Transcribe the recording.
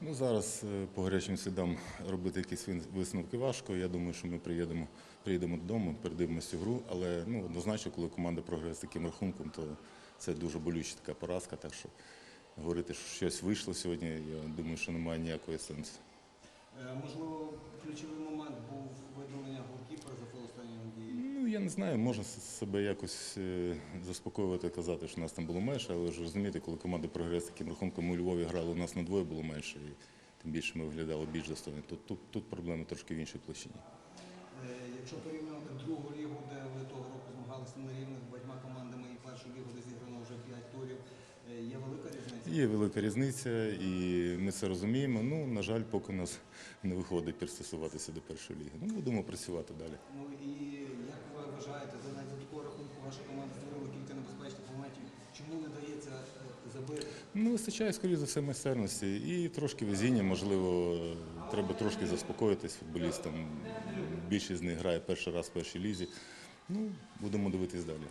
Ну, зараз е, по гарячим слідам робити якісь висновки важко. Я думаю, що ми приїдемо, приїдемо додому, передивимося цю гру. Але ну, однозначно, коли команда програє з таким рахунком, то це дуже болюча така поразка. Так що говорити, що щось вийшло сьогодні, я думаю, що немає ніякого сенсу. Е, Можливо, ключовий момент Ну, я не знаю, можна себе якось е, заспокоювати, казати, що нас там було менше, але ж розумієте, коли команда програє з таким рахунком, у Львові грали, у нас на двоє було менше, і тим більше ми виглядали більш достойно. Тут, тут, тут проблеми трошки в іншій площині. Е, Якщо порівнювати другу лігу, де ви того року змагалися на рівних багатьма командами, і першу лігу, де зіграно вже 5 турів, е, є велика різниця? Є велика різниця, і ми це розуміємо. Ну, на жаль, поки у нас не виходить пристосуватися до першої ліги. Ну, будемо працювати далі. Ну і забити? Ну, вистачає, скоріше за все, майстерності і трошки везіння, можливо, треба трошки заспокоїтись футболістам. Більшість з них грає перший раз в першій лізі. Ну, будемо дивитись далі.